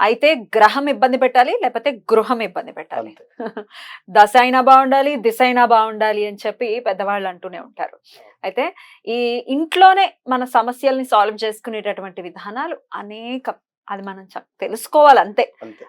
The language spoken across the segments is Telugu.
అయితే గ్రహం ఇబ్బంది పెట్టాలి లేకపోతే గృహం ఇబ్బంది పెట్టాలి. దశ అయినా బాగుండాలి దిశ అయినా బాగుండాలి అని చెప్పి పెద్దవాళ్ళు అంటూనే ఉంటారు. అయితే ఈ ఇంట్లోనే మన సమస్యల్ని సాల్వ్ చేసుకునేటటువంటి విధానాలు అనేకం అది మనం తెలుసుకోవాలి అంతే.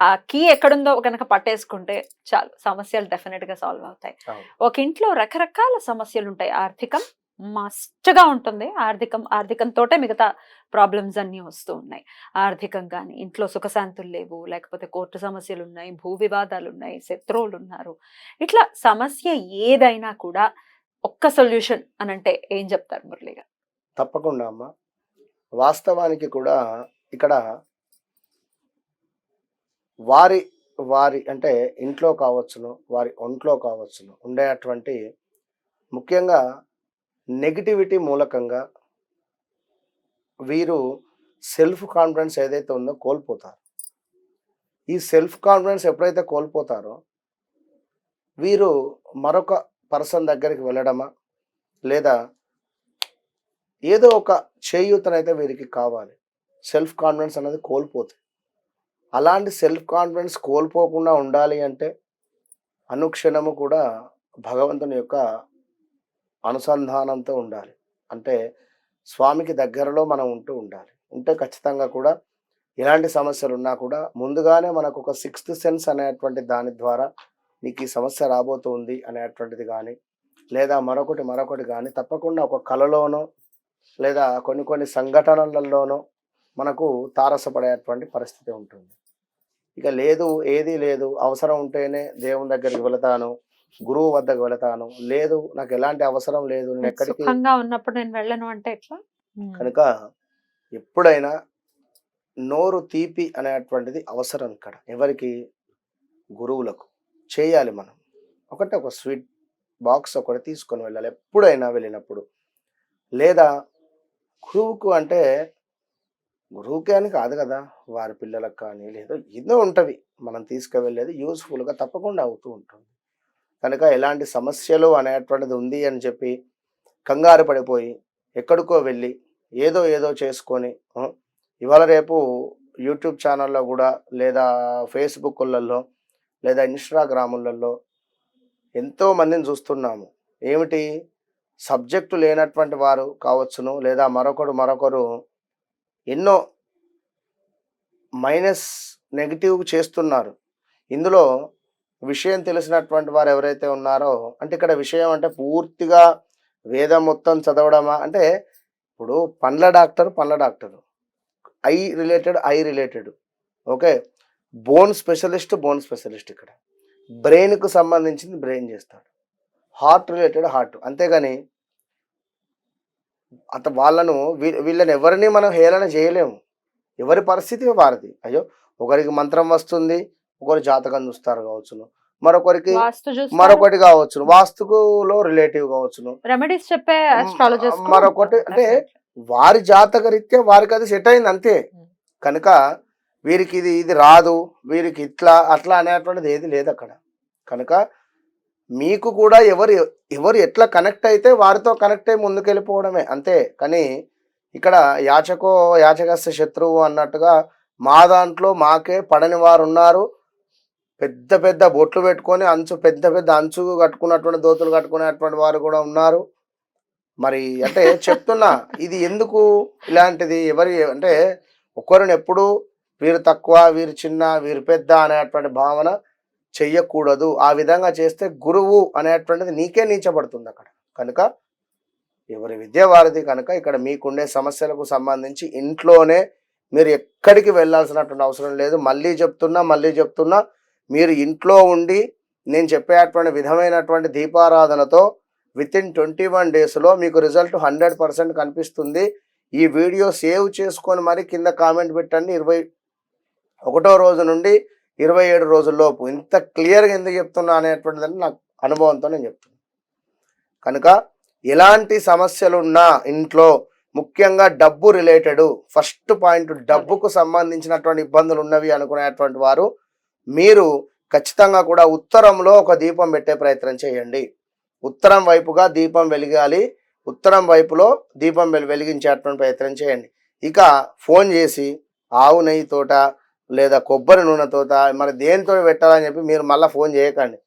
ఆ కీ ఎక్కడుందో కనుక పట్టేసుకుంటే చాలు సమస్యలు డెఫినెట్గా సాల్వ్ అవుతాయి. ఒక ఇంట్లో రకరకాల సమస్యలు ఉంటాయి ఆర్థికం మస్ట్ ఉంటుంది. ఆర్థికం ఆర్థికంతోటే మిగతా ప్రాబ్లమ్స్ అన్నీ వస్తూ ఉన్నాయి. ఆర్థికం కానీ ఇంట్లో సుఖశాంతులు లేవు లేకపోతే కోర్టు సమస్యలు ఉన్నాయి భూ వివాదాలు ఉన్నాయి శత్రువులు ఉన్నారు ఇట్లా సమస్య ఏదైనా కూడా ఒక్క సొల్యూషన్ అని అంటే ఏం చెప్తారు మురళి గారు? తప్పకుండా అమ్మ. వాస్తవానికి కూడా ఇక్కడ వారి వారి అంటే ఇంట్లో కావచ్చును వారి ఒంట్లో కావచ్చును. ఉండేటువంటి ముఖ్యంగా నెగిటివిటీ మూలకంగా వీరు సెల్ఫ్ కాన్ఫిడెన్స్ ఏదైతే ఉందో కోల్పోతారు. ఈ సెల్ఫ్ కాన్ఫిడెన్స్ ఎప్పుడైతే కోల్పోతారో వీరు మరొక పర్సన్ దగ్గరికి వెళ్ళడమా? లేదా ఏదో ఒక చేయూతనైతే వీరికి కావాలి. సెల్ఫ్ కాన్ఫిడెన్స్ అనేది కోల్పోతుంది అలాంటి సెల్ఫ్ కాన్ఫిడెన్స్ కోల్పోకుండా ఉండాలి అంటే అనుక్షణము కూడా భగవంతుని యొక్క అనుసంధానంతో ఉండాలి. అంటే స్వామికి దగ్గరలో మనం ఉంటూ ఉండాలి. ఉంటే ఖచ్చితంగా కూడా ఎలాంటి సమస్యలు ఉన్నా కూడా ముందుగానే మనకు ఒక సిక్స్త్ సెన్స్ అనేటువంటి దాని ద్వారా నీకు ఈ సమస్య రాబోతుంది అనేటువంటిది కానీ లేదా మరొకటి మరొకటి కానీ తప్పకుండా ఒక కళలోనో లేదా కొన్ని కొన్ని సంఘటనలలోనో మనకు తారసపడేటువంటి పరిస్థితి ఉంటుంది. ఇక లేదు ఏదీ లేదు అవసరం ఉంటేనే దేవుని దగ్గరికి వెళతాను గురువు వద్దకు వెళతాను. లేదు నాకు ఎలాంటి అవసరం లేదు. నేను ఎక్కడికి ఉన్నప్పుడు నేను వెళ్ళను అంటే ఎట్లా? కనుక ఎప్పుడైనా నోరు తీపి అనేటువంటిది అవసరం ఇక్కడ. ఎవరికి? గురువులకు. చేయాలి మనం. ఒకటి ఒక స్వీట్ బాక్స్ ఒకటి తీసుకొని వెళ్ళాలి. ఎప్పుడైనా వెళ్ళినప్పుడు. లేదా గురువుకు అంటే గురువుకే అని కాదు కదా. వారి పిల్లలకు కానీ లేదా ఎన్నో ఉంటవి. మనం తీసుకువెళ్ళేది యూస్ఫుల్గా తప్పకుండా అవుతూ ఉంటుంది. కనుక ఎలాంటి సమస్యలు అనేటువంటిది ఉంది అని చెప్పి కంగారు పడిపోయి ఎక్కడికో వెళ్ళి ఏదో ఏదో చేసుకొని ఇవాళ రేపు యూట్యూబ్ ఛానల్లో కూడా లేదా ఫేస్బుక్లలో లేదా ఇన్స్టాగ్రాములలో ఎంతో మందిని చూస్తున్నాము. ఏమిటి? సబ్జెక్టు లేనటువంటి వారు కావచ్చును లేదా మరొకరు మరొకరు ఎన్నో మైనస్ నెగిటివ్ చేస్తున్నారు. ఇందులో విషయం తెలిసినటువంటి వారు ఎవరైతే ఉన్నారో అంటే ఇక్కడ విషయం అంటే పూర్తిగా వేదం మొత్తం చదవడమా? అంటే ఇప్పుడు పండ్ల డాక్టర్ పండ్ల doctor. Eye related eye related okay? Bone specialist bone specialist ఇక్కడ. బ్రెయిన్కు సంబంధించింది బ్రెయిన్ చేస్తాడు. Heart related heart. అంతేగాని అత వాళ్ళను వీ- వీళ్ళని ఎవరిని మనం హేళన చేయలేము. ఎవరి పరిస్థితి? వారిది. అయ్యో ఒకరికి మంత్రం వస్తుంది ఒకరు జాతకం చూస్తారు కావచ్చును. మరొకరికి మరొకటి కావచ్చును. వాస్తుకులో రిలేటివ్ కావచ్చును. రెమెడీస్ చెప్పే మరొకటి అంటే. వారి జాతక రీత్యా వారికి అది సెట్ అయింది అంతే. కనుక వీరికి ఇది ఇది రాదు వీరికి ఇట్లా అట్లా అనేటువంటిది ఏది లేదు అక్కడ. కనుక మీకు కూడా ఎవరు ఎవరు ఎట్లా కనెక్ట్ అయితే వారితో కనెక్ట్ అయి ముందుకెళ్ళిపోవడమే అంతే. కానీ ఇక్కడ యాచకో యాచకస్య శత్రువు అన్నట్టుగా మా దాంట్లో మాకే పడని వారు ఉన్నారు. పెద్ద పెద్ద బొట్లు పెట్టుకొని అంచు పెద్ద పెద్ద అంచు కట్టుకున్నటువంటి దోతులు కట్టుకునేటువంటి వారు కూడా ఉన్నారు. మరి అంటే చెప్తున్నా ఇది ఎందుకు ఇలాంటిది? ఎవరి అంటే ఒకరిని ఎప్పుడు వీరు తక్కువ వీరు చిన్న వీరు పెద్ద అనేటువంటి భావన చెయ్యకూడదు. ఆ విధంగా చేస్తే గురువు అనేటువంటిది నీకే నీచబడుతుంది అక్కడ. కనుక ఎవరి విద్య వారిది కనుక ఇక్కడ మీకుండే సమస్యలకు సంబంధించి ఇంట్లోనే మీరు ఎక్కడికి వెళ్ళాల్సినటువంటి అవసరం లేదు. మళ్ళీ చెప్తున్నా మళ్ళీ చెప్తున్నా మీరు ఇంట్లో ఉండి నేను చెప్పేటువంటి విధమైనటువంటి దీపారాధనతో విత్ ఇన్ ట్వంటీ వన్ డేస్లో మీకు రిజల్ట్ హండ్రెడ్ పర్సెంట్ కనిపిస్తుంది. ఈ వీడియో సేవ్ చేసుకొని మరి కింద కామెంట్ పెట్టండి. ఇరవై ఒకటో రోజు నుండి ఇరవై ఏడు రోజుల్లోపు ఇంత క్లియర్గా ఎందుకు చెప్తున్నా అనేటువంటిదని నాకు అనుభవంతో నేను చెప్తున్నాను కనుక ఎలాంటి సమస్యలున్నా ఇంట్లో ముఖ్యంగా డబ్బు రిలేటెడ్ ఫస్ట్ పాయింట్ డబ్బుకు సంబంధించినటువంటి ఇబ్బందులు ఉన్నవి అనుకునేటువంటి వారు మీరు ఖచ్చితంగా కూడా ఉత్తరంలో ఒక దీపం పెట్టే ప్రయత్నం చేయండి. ఉత్తరం వైపుగా దీపం వెలిగాలి. ఉత్తరం వైపులో దీపం వెలి- వెలిగించేటువంటి ప్రయత్నం చేయండి. ఇక ఫోన్ చేసి ఆవు నెయ్యి తోట లేదా కొబ్బరి నూనె తోట మరి దేనితో పెట్టాలని చెప్పి మీరు మళ్ళీ ఫోన్ చేయకండి.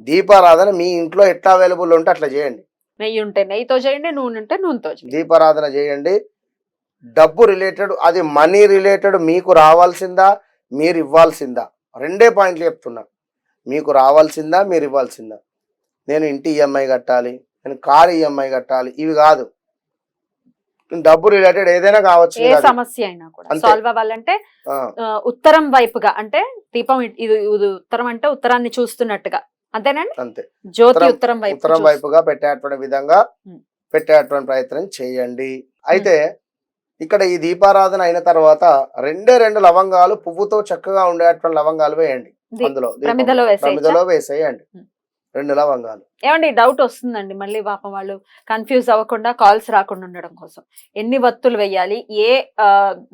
దీపారాధన మీ ఇంట్లో ఎట్లా అవైలబుల్ ఉంటే అట్లా చేయండి. నెయ్యి ఉంటే నెయ్యితో చేయండి నూనె ఉంటే నూనెతో చేయండి. దీపారాధన చేయండి. డబ్బు రిలేటెడ్ అది మనీ రిలేటెడ్ మీకు రావాల్సిందా? మీరు ఇవ్వాల్సిందా? రెండే పాయింట్లు చెప్తున్నా. మీకు రావాల్సిందా మీరు ఇవ్వాల్సిందా? నేను ఇంటి ఈఎంఐ కట్టాలి నేను కారు ఈఎంఐ కట్టాలి ఇవి కాదు. డబ్బు రిలేటెడ్ ఏదైనా కావచ్చు ఏ. సమస్య అయినా కూడా. సాల్వ్ అవ్వాలంటే ఉత్తరం వైపుగా అంటే దీపం ఇది ఉత్తరం అంటే ఉత్తరాన్ని చూస్తున్నట్టుగా. అంతేనండి? అంతే. జ్యోతి ఉత్తరం- వైపు ఉత్తరం వైపుగా పెట్టేటువంటి విధంగా. పెట్టేటువంటి ప్రయత్నం చేయండి. అయితే ఇక్కడ ఈ దీపారాధన అయిన తర్వాత రెండే రెండు లవంగాలు పువ్వుతో చక్కగా ఉండేటువంటి లవంగాలు వేయండి. అందులో ప్రమిదలో వేసేయండి. రెండు లవంగాలు. ఏమండి డౌట్ వస్తుందండి మళ్ళీ పాపం వాళ్ళు కన్ఫ్యూజ్ అవ్వకుండా కాల్స్ రాకుండా ఉండడం కోసం. ఎన్ని వత్తులు వేయాలి? ఏ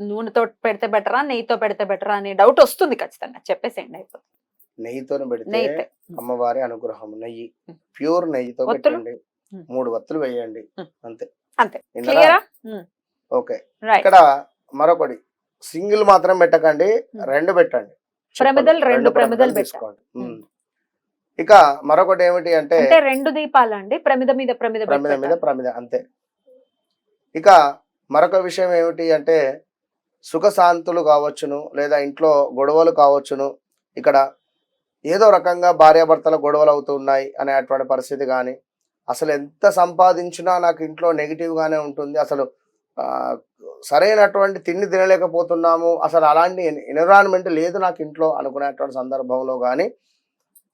నూనెతో పెడితే బెటరా నెయ్యితో పెడితే బెటరా అనే డౌట్ వస్తుంది ఖచ్చితంగా. చెప్పేసేయండి అయిపోతుంది. నెయ్యితో. పెడితే అమ్మవారి అనుగ్రహం. నెయ్యి. ప్యూర్ నెయ్యితో? పెట్టండి. మూడు వత్తులు వేయండి. అంతే. అంతే. ఓకే ఇక్కడ మరొకటి సింగిల్ మాత్రం పెట్టకండి ఉం. రెండు పెట్టండి ప్రమిదలు. రెండు ప్రమిదలు. తీసుకోండి ఉం. ఉం. ఇక మరొకటి ఏమిటి అంటే రెండు దీపాలు అండి ప్రమిద మీద ప్రమిద ప్రమిద మీద. ప్రమిద అంతే ఇక మరొక విషయం ఏమిటి అంటే సుఖశాంతులు కావచ్చును లేదా ఇంట్లో గొడవలు కావచ్చును ఇక్కడ ఏదో రకంగా భార్యాభర్తల గొడవలు అవుతున్నాయి అనేటువంటి పరిస్థితి కానీ అసలు ఎంత సంపాదించినా నాకు ఇంట్లో నెగిటివ్గానే ఉంటుంది అసలు సరైనటువంటి తిండి తినలేకపోతున్నాము. అసలు అలాంటి ఎన్విరాన్మెంట్ లేదు నాకు ఇంట్లో అనుకునేటువంటి సందర్భంలో కానీ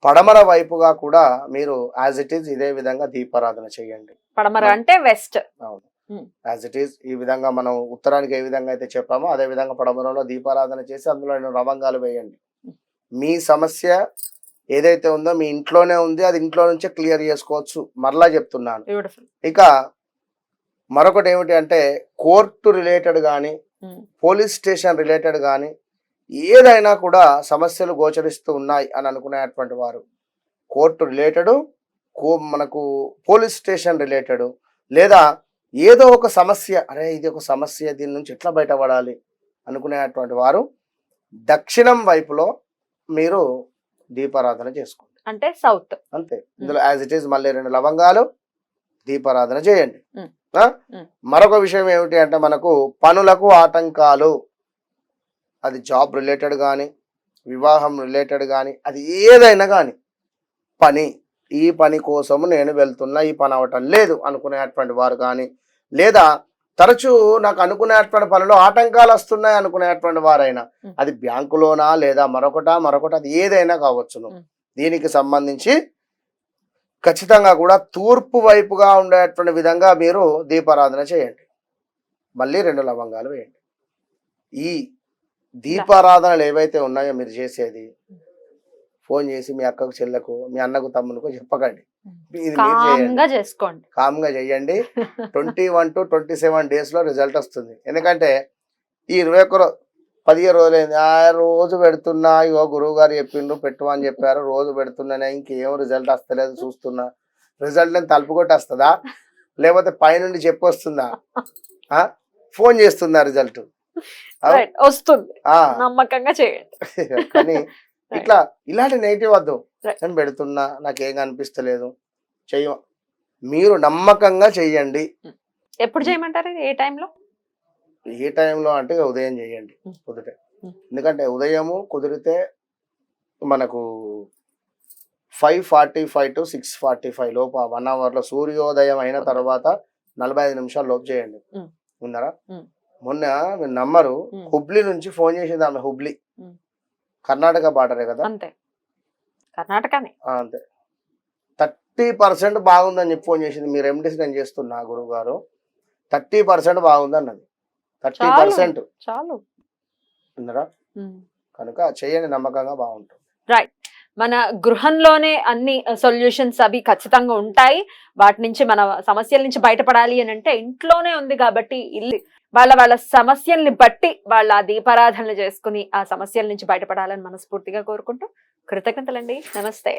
పడమర వైపుగా కూడా మీరు యాజ్ ఇట్ ఈజ్ ఇదే విధంగా దీపారాధన చేయండి. పడమర అంటే వెస్ట్. అవును. యాజ్ ఇట్ ఈస్ ఈ విధంగా మనం ఉత్తరానికి ఏ విధంగా అయితే చెప్పామో అదే విధంగా పడమరలో దీపారాధన చేసి అందులో రెండు లవంగాలు వేయండి. మీ సమస్య ఏదైతే ఉందో మీ ఇంట్లోనే ఉంది అది ఇంట్లో నుంచే క్లియర్ చేసుకోవచ్చు. మరలా చెప్తున్నాను. ఇక మరొకటి ఏమిటి అంటే కోర్టు రిలేటెడ్ కానీ పోలీస్ స్టేషన్ రిలేటెడ్ కానీ ఏదైనా కూడా సమస్యలు గోచరిస్తూ ఉన్నాయి అని అనుకునేటువంటి వారు. కోర్టు రిలేటెడ్ కో మనకు పోలీస్ స్టేషన్ రిలేటెడ్ లేదా ఏదో ఒక సమస్య అరే ఇది ఒక సమస్య దీని నుంచి ఎట్లా బయటపడాలి అనుకునేటువంటి వారు దక్షిణం వైపులో మీరు దీపారాధన చేసుకోండి. అంటే సౌత్. అంతే. ఇందులో యాజ్ ఇట్ ఈస్ మళ్ళీ రెండు లవంగాలు దీపారాధన చేయండి. మరొక విషయం ఏమిటి అంటే మనకు పనులకు ఆటంకాలు. అది జాబ్ రిలేటెడ్ కానీ వివాహం రిలేటెడ్ కానీ అది ఏదైనా కానీ పని. ఈ పని కోసము నేను వెళ్తున్నా ఈ పని అవటం లేదు అనుకునేటువంటి వారు కానీ లేదా తరచూ నాకు అనుకునేటువంటి పనిలో ఆటంకాలు వస్తున్నాయి అనుకునేటువంటి వారైనా. అది బ్యాంకులోనా లేదా మరొకట మరొకట అది ఏదైనా కావచ్చును. దీనికి సంబంధించి ఖచ్చితంగా కూడా తూర్పు వైపుగా ఉండేటువంటి విధంగా మీరు దీపారాధన చేయండి. మళ్ళీ రెండు లవంగాలు వేయండి. ఈ దీపారాధనలు ఏవైతే ఉన్నాయో మీరు చేసేది ఫోన్ చేసి మీ అక్కకు చెల్లకు మీ అన్నకు తమ్ములకు చెప్పకండి. ఇది మీరు చేయండి. కామ్గా చేసుకోండి. కామ్గా చేయండి. Twenty one to twenty seven డేస్లో రిజల్ట్ వస్తుంది. ఎందుకంటే ఈ ఇరవై ఒక్క రో- పదిహేను రోజులైంది. ఆ రోజు పెడుతున్నా ఇగో గురువు గారు చెప్పిండ్రు పెట్టు అని చెప్పారు. రోజు పెడుతున్నానే ఇంకేం రిజల్ట్ వస్తలేదు చూస్తున్నా. రిజల్ట్ నేను తలుపు కొట్టి వస్తుందా లేకపోతే పైనుండి చెప్పి వస్తుందా? ఆ? ఫోన్ చేస్తుందా రిజల్ట్ వస్తుంది. నమ్మకంగా చేయండి. కానీ ఇట్లా ఇలాంటి నెగిటివ్ వద్దు. నేను పెడుతున్నా నాకేం అనిపిస్తలేదు చెయ్య మీరు నమ్మకంగా చెయ్యండి. ఎప్పుడు చేయమంటారు? ఏ టైంలో ఏ టైంలో అంటే ఉదయం చేయండి. కుదిరితే. ఎందుకంటే ఉదయము కుదిరితే మనకు five forty five to six forty five లోపు వన్ అవర్లో సూర్యోదయం అయిన తర్వాత నలభై ఐదు నిమిషాలు లోపు చేయండి. ఉన్నారా. మొన్న మీరు నమ్మరు. హుబ్లీ నుంచి ఫోన్ చేసింది ఆమె హుబ్లీ. కర్ణాటక బార్డరే కదా అంతే కర్ణాటకనే అంతే థర్టీ పర్సెంట్ బాగుందని చెప్పి ఫోన్ చేసింది మీ రెమెడీస్ నేను చేస్తున్నా గురువు గారు థర్టీ పర్సెంట్ బాగుంది అన్నది థర్టీ చాలు. పర్సెంట్. చాలు. కనుక చేయండి నమ్మకంగా బాగుంటుంది. మన గృహంలోనే అన్ని సొల్యూషన్స్ అవి ఖచ్చితంగా ఉంటాయి. వాటి నుంచి మన సమస్యల నుంచి బయటపడాలి అని అంటే ఇంట్లోనే ఉంది కాబట్టి ఇల్లు. వాళ్ళ వాళ్ళ సమస్యల్ని బట్టి వాళ్ళ దీపారాధనలు చేసుకుని ఆ సమస్యల నుంచి బయటపడాలని మనస్ఫూర్తిగా కోరుకుంటూ కృతజ్ఞతలండి. నమస్తే.